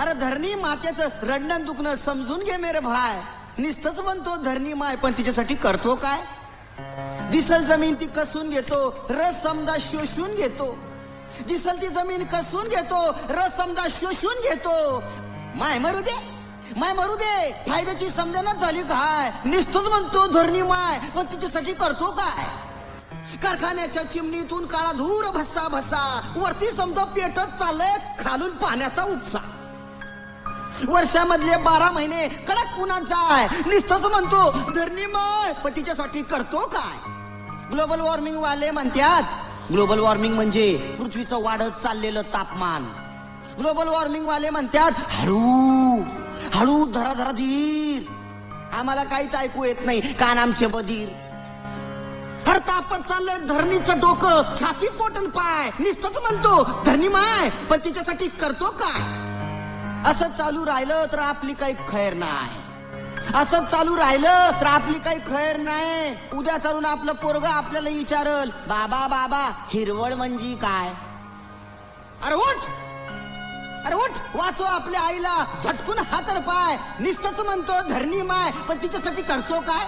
अरे धरणी मातेचं रडणं दुखणं समजून घे मेरे भाय. निस्तच म्हणतो धरणी माय पण तिच्यासाठी करतो काय? दिसल जमीन ती कसून घेतो रस समजा शोषून घेतो. दिसल ती जमीन कसून घेतो रस समजा शोषून घेतो. माय मरू दे माय मरू दे. फायद्याची समजणच झाली काय? निस्तच म्हणतो धरणी माय पण तिच्यासाठी करतो काय? कारखान्याच्या चिमणीतून काळा धूर भस्सा भस्सा वरती समजा पेटत चाललंय खालून पाण्याचा उपसा. वर्षामधले बारा महिने कडक उन्हाचा आहे निस्तच म्हणतो धरणी माय करतो काय? ग्लोबल वॉर्मिंग वाले म्हणतात ग्लोबल वॉर्मिंग म्हणजे पृथ्वीचं वाढत चाललेलं तापमान. ग्लोबल वॉर्मिंग वाले म्हणतात हळू हळू धरा धरा धीर. आम्हाला काहीच ऐकू येत नाही कान आमचे बधीर. हर तापत चाललंय धरणीचं डोकं छाती पोटन पाय. निस्तच म्हणतो धरणी माय पण तिच्यासाठी करतो काय? असं चालू राहिलं तर आपली काही खैर नाही. असं चालू राहिलं तर आपली काही खैर नाही. उद्या चालून आपलं पोरग आपल्याला विचारल बाबा बाबा हिरवळ म्हणजे काय? अरे उठ! अरे उठ! वाचो आपल्या आईला झटकून हातर पाय. निस्तच म्हणतो धरणी माय पण तिच्यासाठी करतो काय?